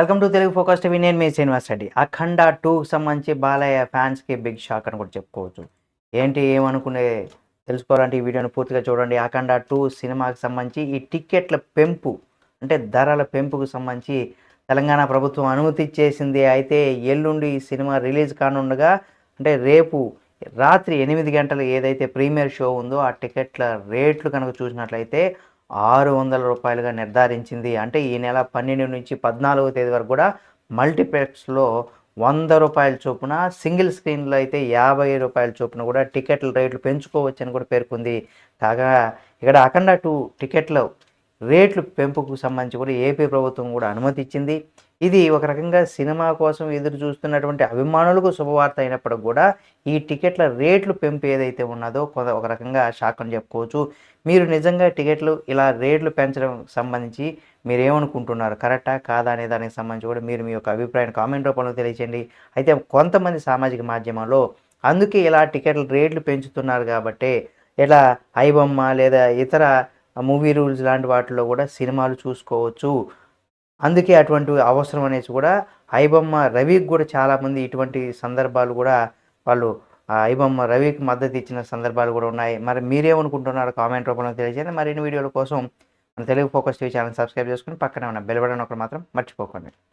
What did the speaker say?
Welcome to Telugu focus TV. నేను మీ శ్రీనివాస్ రెడ్డి. అఖండ టూకి సంబంధించి బాలయ్య ఫ్యాన్స్కి బిగ్ షాక్ అని కూడా చెప్పుకోవచ్చు. ఏంటి ఏమనుకునే తెలుసుకోవాలంటే ఈ వీడియోని పూర్తిగా చూడండి. అఖండ టూ సినిమాకి సంబంధించి ఈ టిక్కెట్ల పెంపు అంటే ధరల పెంపుకు సంబంధించి తెలంగాణ ప్రభుత్వం అనుమతి ఇచ్చేసింది. అయితే ఎల్లుండి ఈ సినిమా రిలీజ్ కానుండగా అంటే రేపు రాత్రి ఎనిమిది గంటలు ఏదైతే ప్రీమియర్ షో ఉందో ఆ టికెట్ల రేట్లు కనుక చూసినట్లయితే ఆరు వందల రూపాయలుగా నిర్ధారించింది. అంటే ఈ నెల పన్నెండు నుంచి పద్నాలుగో తేదీ వరకు కూడా మల్టీప్లెక్స్లో వంద రూపాయల చొప్పున సింగిల్ స్క్రీన్లో అయితే యాభై రూపాయల చొప్పున కూడా టికెట్ల రేట్లు పెంచుకోవచ్చని కూడా పేర్కొంది. కాగా ఇక్కడ అఖండ టూ టికెట్లు రేట్లు పెంపుకు సంబంధించి కూడా ఏపీ ప్రభుత్వం కూడా అనుమతి ఇచ్చింది ఇది ఒక రకంగా సినిమా కోసం ఎదురు చూస్తున్నటువంటి అభిమానులకు శుభవార్త అయినప్పటికి కూడా ఈ టికెట్ల రేట్లు పెంపు ఏదైతే ఉన్నదో కొంత ఒక రకంగా షాక్ అని చెప్పుకోవచ్చు. మీరు నిజంగా టికెట్లు ఇలా రేట్లు పెంచడం సంబంధించి మీరు ఏమనుకుంటున్నారు కరెక్టా? కాదా? అనే దానికి సంబంధించి కూడా మీరు మీ యొక్క అభిప్రాయాన్ని కామెంట్ రూపంలో తెలియచేయండి. అయితే కొంతమంది సామాజిక మాధ్యమాల్లో అందుకే ఇలా టికెట్ల రేట్లు పెంచుతున్నారు కాబట్టి ఇలా ఐబొమ్మ లేదా ఇతర మూవీ రూల్స్ లాంటి వాటిలో కూడా సినిమాలు చూసుకోవచ్చు. అందుకే అటువంటి అవసరం అనేసి కూడా ఐబొమ్మ రవికి కూడా చాలామంది ఇటువంటి సందర్భాలు కూడా వాళ్ళు ఐబొమ్మ రవికి మద్దతు ఇచ్చిన సందర్భాలు కూడా ఉన్నాయి. మరి మీరేమనుకుంటున్నారో కామెంట్ రూపంలో తెలియజేయండి. మరిన్ని వీడియోల కోసం మన Telugu focus TV channel subscribe చేసుకుని పక్కనే ఉన్న బెల్ బటన్ ఒకటి మాత్రం మర్చిపోకండి.